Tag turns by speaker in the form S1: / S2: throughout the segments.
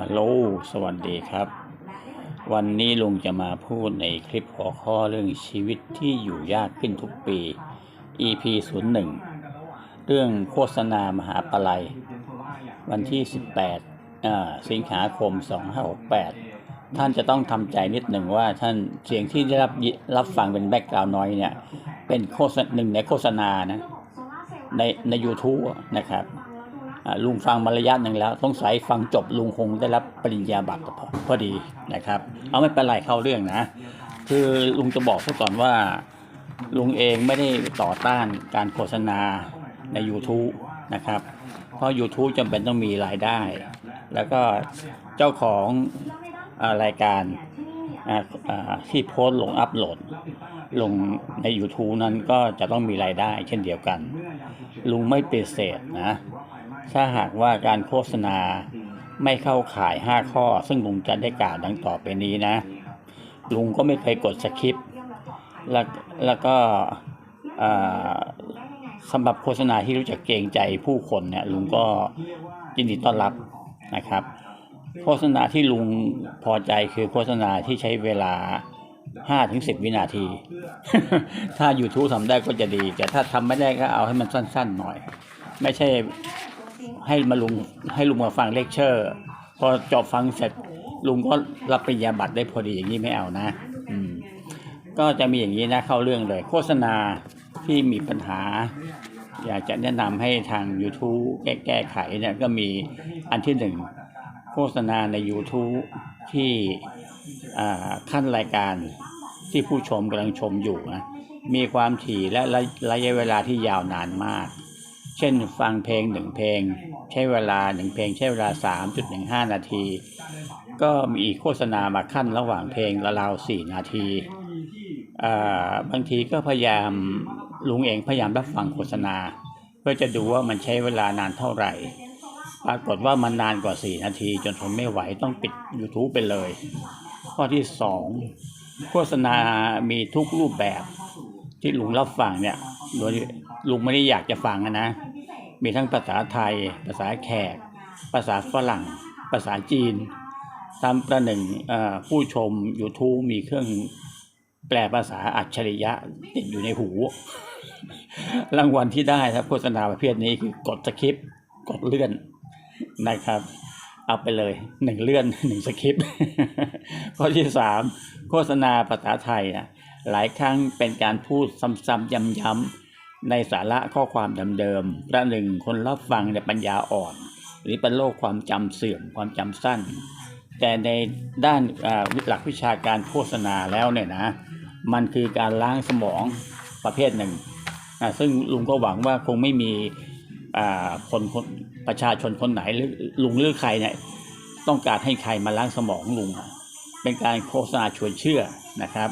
S1: ฮัลโหล สวัสดีครับ วันนี้ลุงจะมาพูดในคลิปหัวข้อเรื่องชีวิตที่อยู่ยากขึ้นทุกปี EP 01 เรื่องโฆษณามหาปลัย วันที่ 18อ่าสิงหาคม 2568 ท่านจะต้องทำใจนิดหนึ่งว่าท่านเสียงที่ได้รับยิรับฟังเป็นแบ็กกราวน์น้อยเนี่ย เป็นโฆษณาหนึ่งในโฆษณานะในใน u t u b e นะครับอ่า ลุงฟังมาระยะหนึ่งแล้วสงสัยฟังจบลุงคงได้รับปริญญาบัตรพอพอดีนะครับ เอาไม่เป็นไรเข้าเรื่องนะ คือลุงจะบอกซะก่อนว่า ลุงเองไม่ได้ต่อต้านการโฆษณาใน YouTube นะครับ เพราะ YouTube จำเป็นต้องมีรายได้ แล้วก็เจ้าของอรายการที่โพสต์ลงอัพโหลด ลงใน YouTube นั้นก็จะต้องมีรายได้เช่นเดียวกัน ลุงไม่ปฏิเสธนะ ถ้าหากว่าการโฆษณาไม่เข้าข่าย 5 ข้อ ซึ่งลุงจะได้กล่าวดังต่อไปนี้นะ ลุงก็ไม่เคยกดสคริปต์แล้วแล้วก็อ่าสำหรับโฆษณาที่รู้จักเกรงใจผู้คนเนี่ยลุงก็ยินดีต้อนรับนะครับ โฆษณาที่ลุงพอใจคือโฆษณาที่ใช้เวลา5-10ถึง10วินาที ถ้า YouTube ทำได้ก็จะดี แต่ถ้าทำไม่ได้ก็เอาให้มันสั้น ๆ หน่อย ไม่ใช่ ให้มาลุงให้ลุงมาฟังเลคเชอร์ พอจบฟังเสร็จลุงก็รับปริญญาบัตรได้พอดีอย่างนี้ไม่เอานะอืมก็จะมีอย่างนี้นะเข้าเรื่องเลย โฆษณาที่มีปัญหา อยากจะแนะนำให้ทาง YouTube แก้แก้ไขเนี่ยก็มีอันที่หนึ่งโฆษณาใน YouTube ที่ขั้นรายการที่ผู้ชมกำลังชมอยู่นะมีความถี่และระยะเวลาที่ยาวนานมาก เช่นฟังเพลงหนึ่งเพลง ใช้เวลาหนึ่งเพลง ใช้เวลา 3.15 นาที ก็มีโฆษณามาขั้นระหว่างเพลงราวๆ4นาทีอ่าบางทีก็พยายามลุงเองพยายามรับฟังโฆษณา เพื่อจะดูว่ามันใช้เวลานานเท่าไหร่ ปรากฏว่ามันนานกว่า 4 นาที จนทนไม่ไหวต้องปิด YouTube ไปเลย ข้อที่ 2 โฆษณามีทุกรูปแบบที่ลุงรับฟังเนี่ย โดยลุงไม่ได้อยากจะฟังอะนะ มีทั้งภาษาไทย ภาษาแขก ภาษาฝรั่ง ภาษาจีนตามประหนึ่งผู้ชม YouTube มีเครื่องแปลภาษาอัจฉริยะติดอยู่ในหู รางวัลที่ได้ถ้าโฆษณาประเภทนี้คือกดสคริปต์กดเลื่อนนะครับ เอาไปเลยหนึ่งเลื่อนหนึ่งสคริปต์ข้อที่สามโฆษณาภาษาไทยอะ หลายครั้งเป็นการพูดซ้ำๆย้ำๆในสาระข้อความเดิมๆประหนึ่งคนรับฟังในยปัญญาอ่อน หรือเป็นโรคความจำเสื่อมความจำสั้น แต่ในด้านหลักวิชาการโฆษณาแล้วเนี่ยนะ มันคือการล้างสมองประเภทหนึ่งอ่าซึ่งลุงก็หวังว่าคงไม่มีคนคนประชาชนคนไหนหรือลุงหรือใครเนี่ยต้องการให้ใครมาล้างสมองลุง เป็นการโฆษณาชวนเชื่อนะครับ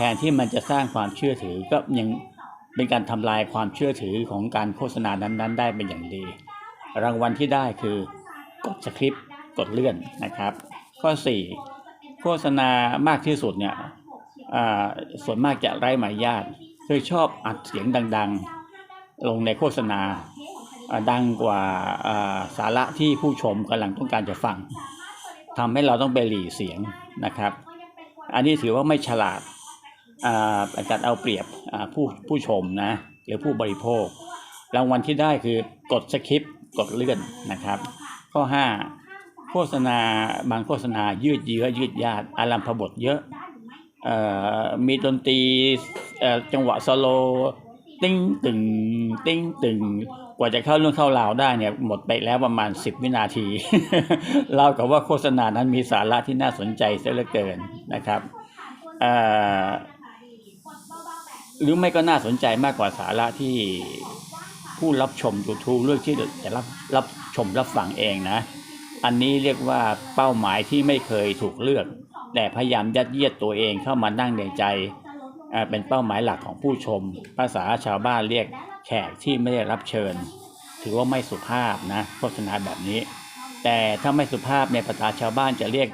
S1: ทนที่มันจะสร้างความเชื่อถือก็ยังเป็นการทำลายความเชื่อถือของการโฆษณานั้นๆ ได้เป็นอย่างดี รางวัลที่ได้คือกดสคริปต์กดเลื่อนนะครับ ข้อ 4 โฆษณามากที่สุดเนี่ยส่วนมากจะไร้มารยาทคือชอบอัดเสียงดังๆ ลงในโฆษณาดังกว่าอ่าสาระที่ผู้ชมกำลังต้องการจะฟังทำให้เราต้องไปหลีเสียงนะครับ อันนี้ถือว่าไม่ฉลาด อาเป็นการเอาเปรียบผู้ผู้ชมนะหรือผู้บริโภค รางวัลที่ได้คือกดสคริปต์กดเลื่อนนะครับ ข้อ 5 โฆษณาบางโฆษณายืดเยื้อยืดยาดอารัมพบทเยอะอมีดนตรีจังหวะสโลติ้งตึงติ้งตึงกว่าจะเข้าเรื่องเข้าราวได้เนี่ยหมดไปแล้วประมาณ 10 วินาที เรากับว่าโฆษณานั้นมีสาระที่น่าสนใจเสียเหลือเกินนะครับอ่อ หรือไม่ก็น่าสนใจมากกว่าสาระที่ผู้รับชม YouTube เลือกที่จะรับรับชมรับฟังเองนะ อันนี้เรียกว่าเป้าหมายที่ไม่เคยถูกเลือก แต่พยายามยัดเยียดตัวเองเข้ามานั่งในใจ เป็นเป้าหมายหลักของผู้ชม ภาษาชาวบ้านเรียกแขกที่ไม่ได้รับเชิญ ถือว่าไม่สุภาพนะโฆษณาแบบนี้ แต่ถ้าไม่สุภาพในภาษาชาวบ้านจะเรียก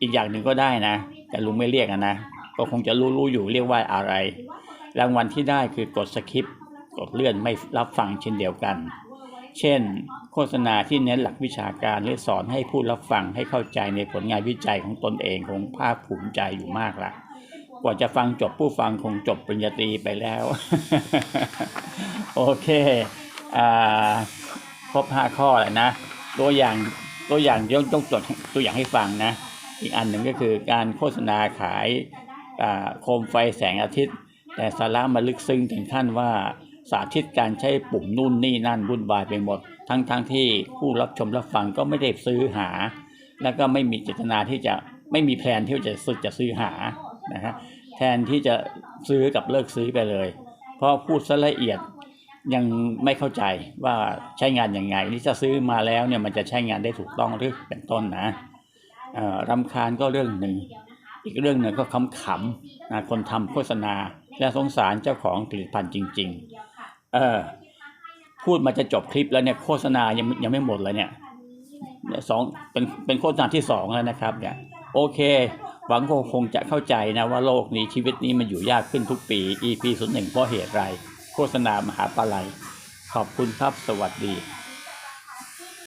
S1: อีกอย่างหนึ่งก็ได้นะ แต่ลุงไม่เรียกนะ ก็คงจะรู้ๆอยู่เรียกว่าอะไร รางวัลที่ได้คือกดสคริปต์กดเลื่อนไม่รับฟังเช่นเดียวกัน เช่น โฆษณาที่เน้นหลักวิชาการหรือสอนให้ผู้รับฟังให้เข้าใจในผลงานวิจัยของตนเองคงภาคภูมิใจอยู่มากละกว่าจะฟังจบผู้ฟังคงจบปริญญาตรีไปแล้ว โอเคอ่าครบห้าข้อแล้วนะ ตัวอย่างตัวอย่างยกยกตัวตัวอย่างให้ฟังนะ อีกอันหนึ่งก็คือการโฆษณาขายโคมไฟแสงอาทิตย์ แต่สาระมันลึกซึ้งถึงขั้นว่าสาธิตการใช้ปุ่มนู่นนี่นั่นวุ่นวายไปหมด ทั้งทั้งที่ผู้รับชมรับฟังก็ไม่ได้ซื้อหา แล้วก็ไม่มีเจตนาที่จะไม่มีแผนที่จะซื้อจะซื้อหานะฮะแทนที่จะซื้อกับเลิกซื้อไปเลย เพราะพูดซะละเอียดยังไม่เข้าใจว่าใช้งานยังไง นี่จะซื้อมาแล้วเนี่ยมันจะใช้งานได้ถูกต้องหรือเป็นต้นนะรำคาญก็เรื่องหนึ่ง อีกเรื่องหนึ่งก็ขำๆนะคนทำโฆษณา และสงสารเจ้าของผลิตภัณฑ์จริง ๆ เออ พูดมาจะจบคลิปแล้วเนี่ยโฆษณายังยังไม่หมดเลยเนี่ยเนี่ยสองเป็นเป็นโฆษณาที่สองแล้วนะครับ เนี่ย โอเค หวังคงจะเข้าใจนะว่าโลกนี้ชีวิตนี้มันอยู่ยากขึ้นทุกปี EP 01เพราะเหตุไร โฆษณามหาปลัยขอบคุณครับ สวัสดี